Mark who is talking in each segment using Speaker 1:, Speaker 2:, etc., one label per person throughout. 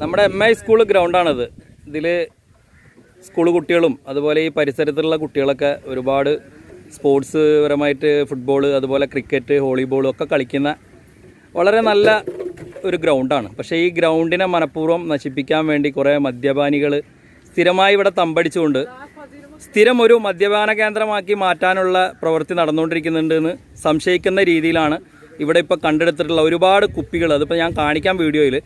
Speaker 1: നമ്മുടെ M I school ഗ്രൗണ്ടാണിത് ഇതിൽ school കുട്ടികളും അതുപോലെ ഈ പരിസരത്തുള്ള കുട്ടികളൊക്കെ ഒരുപാട് സ്പോർട്സ് പരമായിട്ട് ഫുട്ബോൾ അതുപോലെ ക്രിക്കറ്റ് വോളിബോളും ഒക്കെ കളിക്കുന്ന വളരെ നല്ല ഒരു ഗ്രൗണ്ടാണ് പക്ഷേ ഈ ഗ്രൗണ്ടിനെ മനഃപൂർവം നശിപ്പിക്കാൻ വേണ്ടി കുറേ മദ്യപാനികൾ സ്ഥിരമായി ഇവിടെ തമ്പടിച്ചുകൊണ്ട് സ്ഥിരം ഒരു മദ്യപാന കേന്ദ്രമാക്കി മാറ്റാനുള്ള പ്രവൃത്തി നടന്നുകൊണ്ടിരിക്കുന്നുണ്ട് എന്ന് സംശയിക്കുന്ന രീതിയിലാണ് ഇവിടെ ഇപ്പോൾ കണ്ടെടുത്തിട്ടുള്ള ഒരുപാട് കുപ്പികൾ അതിപ്പോൾ ഞാൻ കാണിക്കാം വീഡിയോയിൽ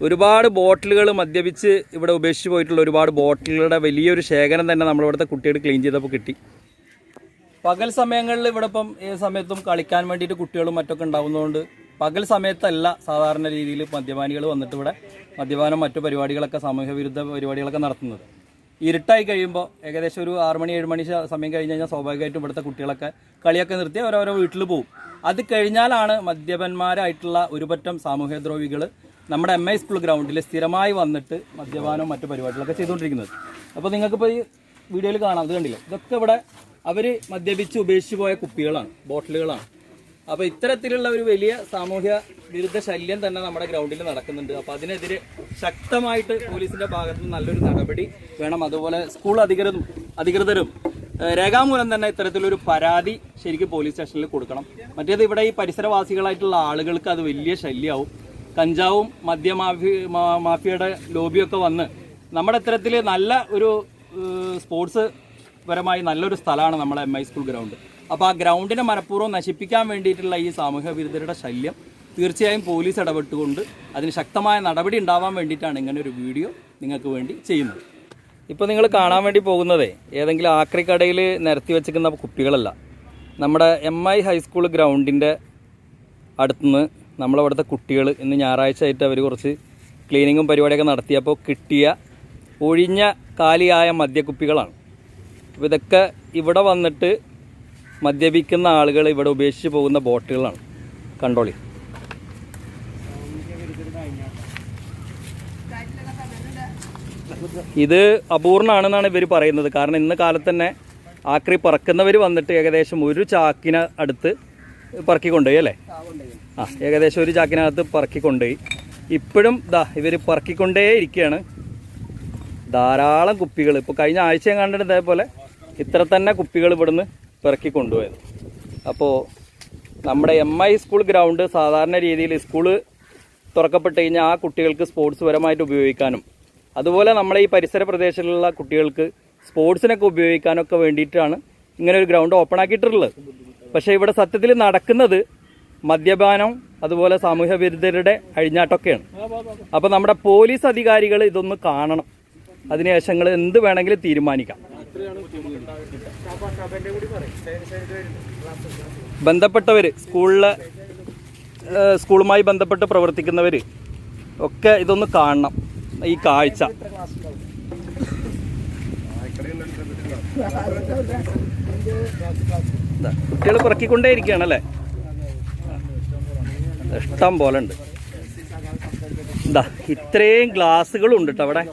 Speaker 1: ഒരുപാട് ബോട്ടിലുകൾ മദ്യപിച്ച് ഇവിടെ ഉപേക്ഷിച്ച് പോയിട്ടുള്ള ഒരുപാട് ബോട്ടിലുകളുടെ വലിയൊരു ശേഖരം തന്നെ നമ്മളിവിടുത്തെ കുട്ടികൾ ക്ലീൻ ചെയ്തപ്പോൾ കിട്ടി. പകൽ സമയങ്ങളിൽ ഇവിടെ ഇപ്പം ഏത് സമയത്തും കളിക്കാൻ വേണ്ടിയിട്ട് കുട്ടികളും മറ്റൊക്കെ ഉണ്ടാകുന്നതുകൊണ്ട് പകൽ സമയത്തല്ല സാധാരണ രീതിയിൽ മദ്യപാനികൾ വന്നിട്ട് ഇവിടെ മദ്യപാനം മറ്റു പരിപാടികളൊക്കെ സാമൂഹ്യ വിരുദ്ധ പരിപാടികളൊക്കെ നടത്തുന്നത്. ഇരുട്ടായി കഴിയുമ്പോൾ ഏകദേശം ഒരു ആറ് മണി ഏഴ് മണി സമയം കഴിഞ്ഞ് കഴിഞ്ഞാൽ സ്വാഭാവികമായിട്ടും ഇവിടുത്തെ കുട്ടികളൊക്കെ കളിയൊക്കെ നിർത്തി അവരവരോ വീട്ടിൽ പോകും അത് കഴിഞ്ഞാലാണ് മദ്യപന്മാരായിട്ടുള്ള ഒരുപറ്റം സാമൂഹ്യദ്രോഹികൾ നമ്മുടെ എം ഐ സ്കൂൾ ഗ്രൗണ്ടിൽ സ്ഥിരമായി വന്നിട്ട് മദ്യപാനവും മറ്റു പരിപാടികളൊക്കെ ചെയ്തുകൊണ്ടിരിക്കുന്നത്. അപ്പോൾ നിങ്ങൾക്കിപ്പോൾ ഈ വീഡിയോയിൽ കാണാം. അത് കണ്ടില്ല? ഇതൊക്കെ ഇവിടെ അവർ മദ്യപിച്ച് ഉപേക്ഷിച്ച് പോയ കുപ്പികളാണ് ബോട്ടിലുകളാണ്. അപ്പോൾ ഇത്തരത്തിലുള്ള ഒരു വലിയ സാമൂഹ്യ വിരുദ്ധ ശല്യം തന്നെ നമ്മുടെ ഗ്രൗണ്ടിൽ നടക്കുന്നുണ്ട്. അപ്പോൾ അതിനെതിരെ ശക്തമായിട്ട് പോലീസിന്റെ ഭാഗത്ത് നിന്ന് നല്ലൊരു നടപടി വേണം. അതുപോലെ സ്കൂൾ അധികൃതരും അധികൃതരും രേഖാമൂലം തന്നെ ഇത്തരത്തിലൊരു പരാതി ശരിക്കും പോലീസ് സ്റ്റേഷനിൽ കൊടുക്കണം. മറ്റേത് ഇവിടെ ഈ പരിസരവാസികളായിട്ടുള്ള ആളുകൾക്ക് അത് വലിയ ശല്യമാവും കഞ്ചാവും മദ്യമാഫി മാഫിയയുടെ ലോബിയൊക്കെ വന്ന് നമ്മുടെ ഇത്തരത്തിൽ നല്ല ഒരു സ്പോർട്സ് പരമായി നല്ലൊരു സ്ഥലമാണ് നമ്മുടെ എം ഐ സ്കൂൾ ഗ്രൗണ്ട് അപ്പോൾ ആ ഗ്രൗണ്ടിനെ മനഃപൂർവം നശിപ്പിക്കാൻ വേണ്ടിയിട്ടുള്ള ഈ സാമൂഹ്യ വിരുദ്ധരുടെ ശല്യം തീർച്ചയായും പോലീസ് ഇടപെട്ടുകൊണ്ട് അതിന് ശക്തമായ നടപടി ഉണ്ടാവാൻ വേണ്ടിയിട്ടാണ് ഇങ്ങനെ ഒരു വീഡിയോ നിങ്ങൾക്ക് വേണ്ടി ചെയ്യുന്നത്. ഇപ്പോൾ നിങ്ങൾ കാണാൻ വേണ്ടി പോകുന്നതേ ഏതെങ്കിലും ആക്രിക്കടയിൽ നിരത്തി വെച്ചിരിക്കുന്ന കുപ്പികളല്ല നമ്മുടെ എം ഐ ഹൈസ്കൂൾ ഗ്രൗണ്ടിന്റെ അടുത്തുനിന്ന് നമ്മളവിടുത്തെ കുട്ടികൾ ഇന്ന് ഞായറാഴ്ച ആയിട്ട് അവർ കുറച്ച് ക്ലീനിങ്ങും പരിപാടിയൊക്കെ നടത്തിയപ്പോൾ കിട്ടിയ ഒഴിഞ്ഞ കാലിയായ മദ്യക്കുപ്പികളാണ്. അപ്പോൾ ഇതൊക്കെ ഇവിടെ വന്നിട്ട് മദ്യപിക്കുന്ന ആളുകൾ ഇവിടെ ഉപേക്ഷിച്ച് പോകുന്ന ബോട്ടുകളാണ് കണ്ടോളി. ഇത് അപൂർണമാണെന്നാണ് ഇവർ പറയുന്നത്. കാരണം ഇന്ന് കാലത്ത് തന്നെ ആക്രി പറക്കുന്നവർ വന്നിട്ട് ഏകദേശം ഒരു ചാക്കിന് അടുത്ത് പറക്കിക്കൊണ്ടുപോയി അല്ലേ? ആ ഏകദേശം ഒരു ചാക്കിനകത്ത് പറക്കി കൊണ്ടുപോയി ഇപ്പോഴും ദാ ഇവർ പറക്കിക്കൊണ്ടേ ഇരിക്കുകയാണ് ധാരാളം കുപ്പികൾ. ഇപ്പോൾ കഴിഞ്ഞ ആഴ്ച കണ്ടിട്ട് ഇതേപോലെ ഇത്ര തന്നെ കുപ്പികൾ ഇവിടുന്ന് പിറക്കി കൊണ്ടുപോയത് അപ്പോൾ നമ്മുടെ എം ഐ സ്കൂൾ ഗ്രൗണ്ട് സാധാരണ രീതിയിൽ സ്കൂൾ തുറക്കപ്പെട്ട് കഴിഞ്ഞാൽ ആ കുട്ടികൾക്ക് സ്പോർട്സ് പരമായിട്ട് ഉപയോഗിക്കാനും അതുപോലെ നമ്മളെ ഈ പരിസര പ്രദേശങ്ങളിലുള്ള കുട്ടികൾക്ക് സ്പോർട്സിനൊക്കെ ഉപയോഗിക്കാനൊക്കെ വേണ്ടിയിട്ടാണ് ഇങ്ങനെ ഒരു ഗ്രൗണ്ട് ഓപ്പൺ ആക്കിയിട്ടുള്ളത്. പക്ഷേ ഇവിടെ സത്യത്തിൽ നടക്കുന്നത് മദ്യപാനം അതുപോലെ സാമൂഹ്യ വിരുദ്ധരുടെ അഴിഞ്ഞാട്ടൊക്കെയാണ്. അപ്പോൾ നമ്മുടെ പോലീസ് അധികാരികൾ ഇതൊന്ന് കാണണം. അതിനുശേഷം നിങ്ങൾ എന്ത് വേണമെങ്കിലും തീരുമാനിക്കാം. ബന്ധപ്പെട്ടവർ സ്കൂളിലെ സ്കൂളുമായി ബന്ധപ്പെട്ട് പ്രവർത്തിക്കുന്നവർ ഒക്കെ ഇതൊന്ന് കാണണം. ഈ കാഴ്ച. കുട്ടികൾ പിറക്കിക്കൊണ്ടേ ഇരിക്കുകയാണല്ലേ ഇഷ്ടം പോലെ ഉണ്ട്. എന്താ ഇത്രയും ഗ്ലാസ്സുകളും ഉണ്ട് കേട്ടോ അവിടെ.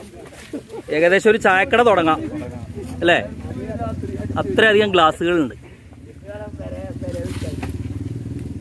Speaker 1: ഏകദേശം ഒരു ചായക്കട തുടങ്ങാം. അല്ലേ? അത്രയധികം ഗ്ലാസ്സുകളുണ്ട്.